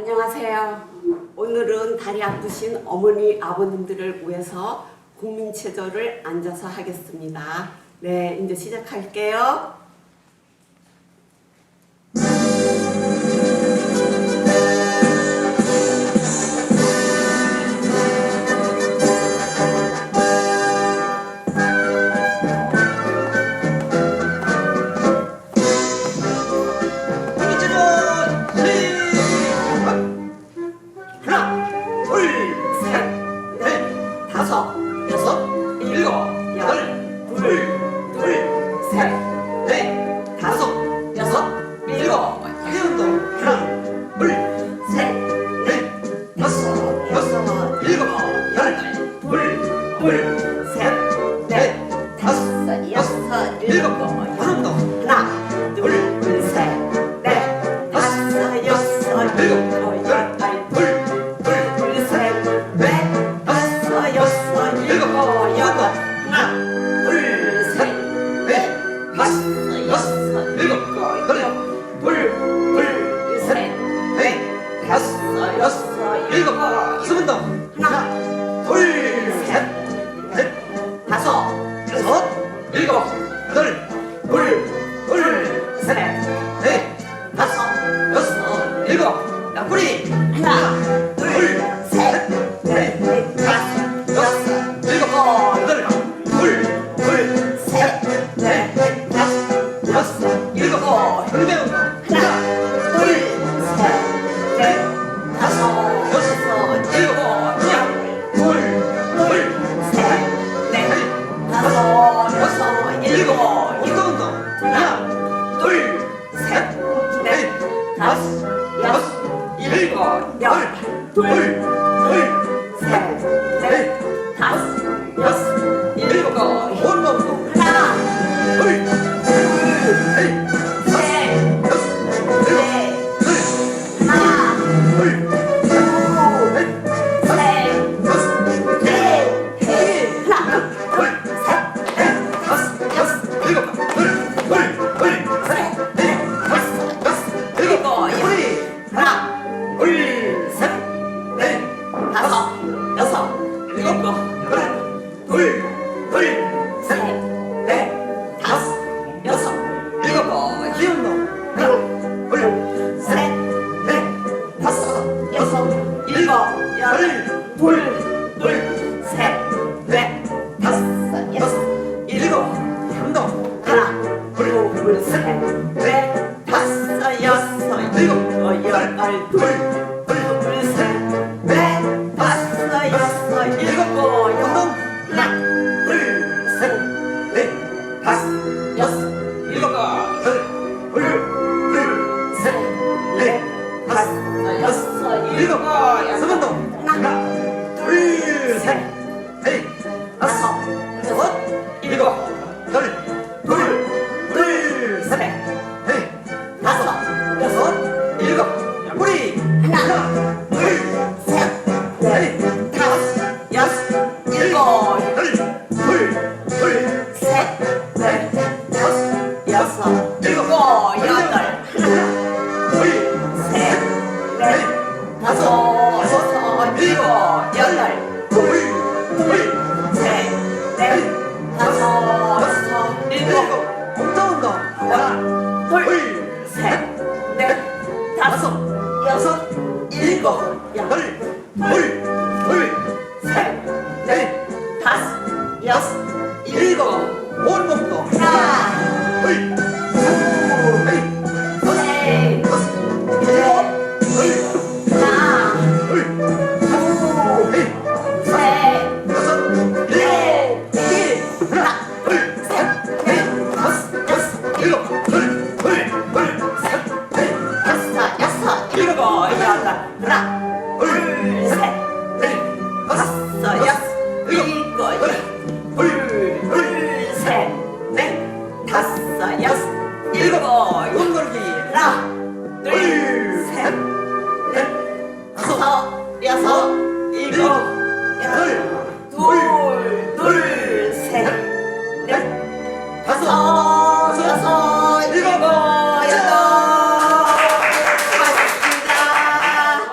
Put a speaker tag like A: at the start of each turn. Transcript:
A: 안녕하세요. 오늘은 다리 아프신 어머니, 아버님들을 위해서 국민체조를 앉아서 하겠습니다. 네, 이제 시작할게요.
B: 이준호 씨! 더. 2분 더. 하나. 对。
A: 하나, 둘,
B: 둘,
A: 셋, 넷, 다섯, 여섯, 일곱,
B: 운동.
A: 하나,
B: 둘, 둘,
A: 셋,
B: 넷,
A: 다섯,
B: 여섯, 일곱,
A: 어, 열,
B: 둘, 둘, 둘,
A: 셋, 넷, 다섯,
B: 여섯, 일곱, 어, 운동.
A: 하나, 둘, 셋, 넷, 다섯, 여섯, 일곱, 어,
B: 둘, 둘, 둘,
A: 셋, 넷, 다섯, 여섯,
B: 일곱,
A: 어, 여섯
B: 운동.
A: 하나,
B: 둘,
A: 셋,
B: 넷, 다섯, 여섯, 일곱, 열, 둘, 둘,
A: 셋,
B: 넷,
A: 다섯,
B: 여섯, 일곱, 우리
A: 하나,
B: 둘, 셋, 넷,
A: 다섯, 여섯.
B: 하나, 둘,
A: 셋,
B: 넷,
A: 다섯, 여섯, 일곱, 둘, 둘, 둘, 셋, 넷, 다섯, 여섯,
B: 일곱, 여덟,
A: 하나, 둘, 셋, 넷, 다섯, 여섯, 일곱, 여덟, 둘, 둘, 셋, 넷, 다섯, 여섯, 일곱, 연걸기 하나,
B: 둘, 셋, 넷, 다섯,
A: 여섯,
B: 일곱, 여덟